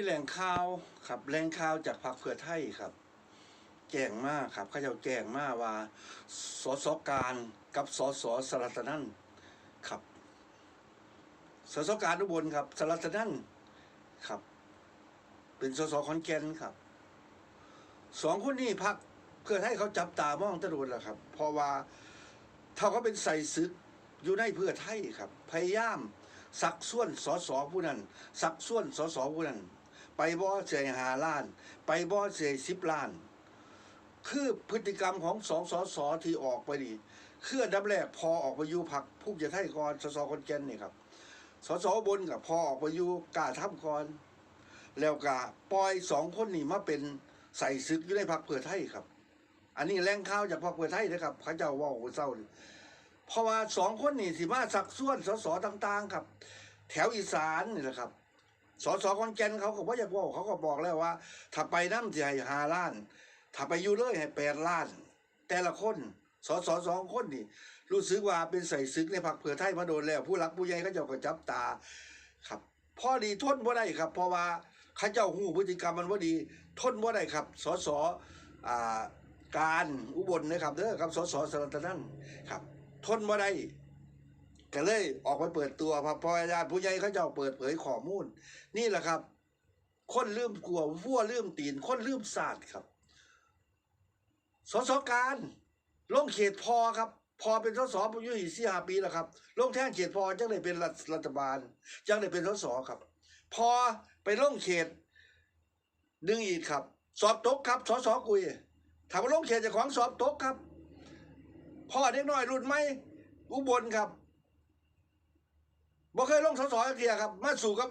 มีแหล่งข่าวครับแหล่งข่าวจากพรรคเพื่อไทยครับ แจ้งมากครับเขาเจ้าแจ้งมากว่าสสการกับสสสรัตนันครับสสการอุบลครับสรัตนันครับ เป็นสสขอนแก่นครับสองคนนี้พักเพื่อให้เขาจับตามองตะโดนแหละครับ เพราะว่าเท่าเขาเป็นใส่ซึกอยู่ในเพื่อไทยครับ พยายามสักส่วนสสผู้นั้น สักส่วนสสผู้นั้น ไปบ่เสียหาล้าน ไปบ่เสียสิบล้าน คือพฤติกรรมของสองสอสอที่ออกไปนี่คือดับแรกพอออกไปอยู่พักภูมิใจไทยก่อนสสคนแก่นนี่ครับสสบนกับพอออกไปอยู่กล้าทำก่อนแล้วก็ปล่อยสองคนนี่มาเป็นใส่ซึกอยู่ในพักเพื่อไทยครับ อันนี้แรงข่าวจากพักเพื่อไทยนะครับเขาเจ้าว่าหัวเศร้านี่เพราะว่าสองคนนี่สิมาสักส่วนสสต่าง ๆ ครับ แถวอีสานนี่แหละครับ สสคอนแกนเขาก็บ่อยากเว่าเขาก็บอกแล้วว่า ถ้าไปน้ำสิให้หาล้าน ถ้าไปอยู่เลยให้แปดล้าน แต่ละคนสสสองคนนี่ รู้สึกว่าเป็นใส่ซึกในพรรคเผื่อไทยมาโดนแล้ว ผู้รักผู้ใหญ่เขาเจ้าก็จับตา ครับพอดีทนบ่ได้ครับ เพราะว่าเขาเจ้าหูพฤติกรรมมันว่าดี ทนบ่ได้ครับ สสอ่าการอุบลนะครับเด้อครับ สสสรตนั่นครับ ทนบ่ได้ ก็เลยออกไปเปิดตัวพอพออาจารย์ผู้ใหญ่เขาเจ้าเปิดเผยข้อมูล นี่แหละครับ คนลืมกลัววัวลืมตีน คนลืมศาสตร์ครับ สสการลงเขตพอครับ พอเป็นสสอายุสี่ห้าปีแล้วครับลงแท่งเขตพอจังได้เป็นรัฐรัฐบาลจังได้เป็นสสครับ พอไปลงเขตดึงอีกครับ สอบตกครับสสกุยถามว่าลงเขตจะของสอบตกครับพ่อเด็กน้อยรุ่นไหมอุบลครับ บ่เคยลงสสเทียครับ มาสู่กับ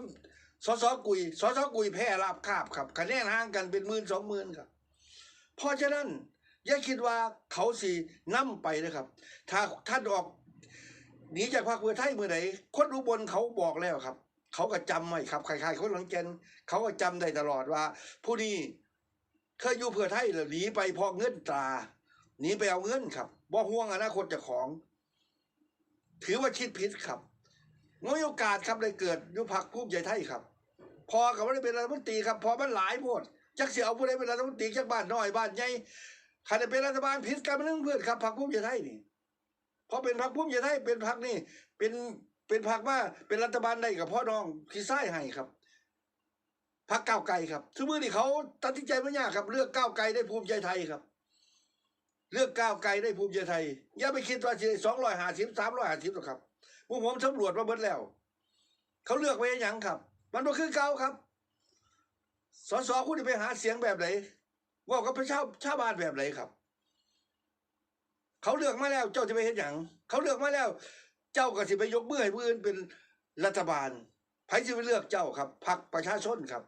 สสกุยสสกุยแพ้ราบคาบครับคะแนนห่างกันเป็นหมื่นสองหมื่นครับเพราะฉะนั้นอย่าคิดว่าเขาสินำไปนะครับ ถ้าท่านออกหนีจากพรรคเพื่อไทยเมื่อไหร่คนอุบลเขาบอกแล้วครับ เขาก็จำไว้ครับใครๆคนหลังแกนเขาก็จำได้ตลอดว่า ผู้นี้เคยอยู่เพื่อไทยแล้วหนีไปพราะเงินตราหนีไปเอาเงินครับบ่ห่วงอนาคตเจ้าของ ถือว่าคิดผิดครับ งมีโอกาสครับเลยเกิดยุพักภูมิใจไทยครับ พอกับว่าได้เป็นรัฐมนตรีครับพอมันหลายโพดจักเสียเอาผู้ใดเป็นรัฐมนตรีจักบ้านน้อยบ้านใหญ่ใครจะเป็นรัฐบาลผิดกันเป็นเรื่องเพื่อนครับพรรคภูมิใจไทยนี่พราะเป็นพรรคภูมิใจไทยเป็นพรรคนี่เป็นเป็นพรรคว่าเป็นรัฐบาลได้กับพ่อน้องที่ไส้ให้ครับพรรคก้าวไกลครับสมมตินี่เขาตัดสินใจไม่ยากครับ เลือกก้าวไกลได้ภูมิใจไทยครับ เลือกก้าวไกลได้ภูมิใจไทยอย่าไปคิดว่าจะสองร้อยห้าสิบสามร้อยห้าสิบหรอกครับ พวกผมสำรวจมาเบิดแล้ว เขาเลือกไปยังครับ มันก็คือเก่าครับสสคุณไปหาเสียงแบบไหนว่ากับพระเจ้าชาบ้านแบบไหนครับ เขาเลือกมาแล้ว เจ้าจะไปเห็นอย่างเขาเลือกมาแล้ว เจ้าก็สิไปยกมือให้ผู้อื่นเป็นรัฐบาลใครจะไปเลือกเจ้าครับพรรคประชาชนครับ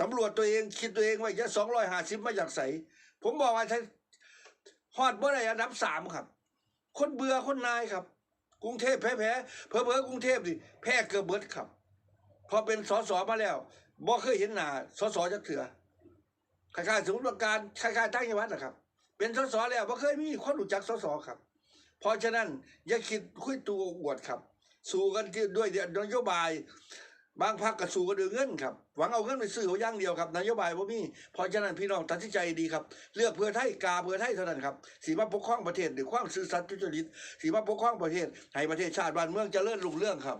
สำรวจตัวเองคิดตัวเองว่าจะสองร้อยห้าสิบมาจากใสผมบอกว่าถ้าฮอดเมื่อไรอันดับสามครับ คนเบื่อคนนายครับ กรุงเทพแพ้แพ้เพอเพอกรุงเทพดิแพ้เกือบเบิดครับพอเป็นสสมาแล้วบ่เคยเห็นหน้าสสจักเถื่อคล้ายๆสมุทรปราการคล้ายๆตั้งจังหวัดนะครับ เป็นสสแล้วบ่เคยมีคนรู้จักสสครับ เพราะฉะนั้นอย่าคิดคุยตัวอวดครับ สู้กันด้วยนโยบาย บางพรรคก็สู้กันด้วยเงินครับหวังเอาเงินไปซื้อเอาย่างเดียวครับนโยบายบ่มีเพราะฉะนั้นพี่น้องตัดสินใจดีครับ เลือกเพื่อไทยกาเพื่อไทยเท่านั้นครับสีมาปกครองประเทศด้วยความซื่อสัตย์จุจริตสีมาปกครองประเทศให้ประเทศชาติบ้านเมืองเจริญรุ่งเรืองครับ